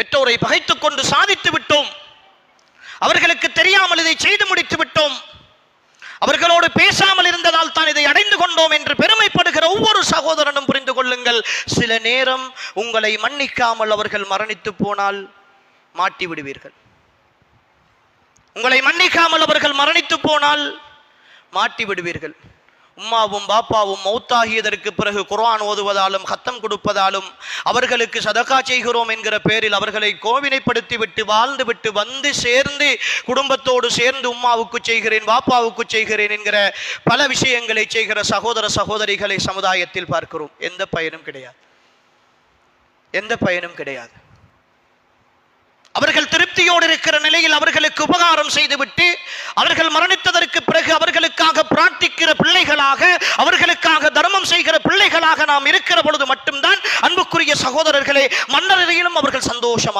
பெற்றோரை பகைத்துக் கொண்டு சாதித்து விட்டோம். அவர்களுக்கு தெரியாமல் இதை செய்து முடித்து விட்டோம். அவர்களோடு பேசாமல் இருந்ததால் தான் இதை அடைந்து கொண்டோம் என்று பெருமைப்படுகிற ஒவ்வொரு சகோதரனும் புரிந்து கொள்ளுங்கள். சில நேரம் உங்களை மன்னிக்காமல் அவர்கள் மரணித்து போனால் மாட்டி விடுவீர்கள். உங்களை மன்னிக்காமல் அவர்கள் மரணித்து போனால் மாட்டி விடுவீர்கள். உம்மாவும் பாப்பாவும் மௌத்தாகியதற்கு பிறகு குர்ஆன் ஓதுவதாலும் ஹத்தம் கொடுப்பதாலும் அவர்களுக்கு சதகா செய்கிறோம் என்கிற பேரில் அவர்களை கோவினைப்படுத்தி விட்டு வாழ்ந்து விட்டு வந்து சேர்ந்து குடும்பத்தோடு சேர்ந்து உம்மாவுக்கு செய்கிறேன் பாப்பாவுக்கு செய்கிறேன் என்கிற பல விஷயங்களை செய்கிற சகோதர சகோதரிகளை சமுதாயத்தில் பார்க்கிறோம். எந்த பயனும் கிடையாது. எந்த பயனும் கிடையாது. அவர்கள் திருப்தியோடு இருக்கிற நிலையில் அவர்களுக்கு உபகாரம் செய்துவிட்டு அவர்கள் மரணித்ததற்கு பிறகு அவர்களுக்கு பிள்ளைகளாக அவர்களுக்காக தர்மம் செய்கிற பிள்ளைகளாக நாம் இருக்கிற பொழுது மட்டும்தான் அன்புக்குரிய சகோதரர்களே மன்னரையிலும் அவர்கள் சந்தோஷமாக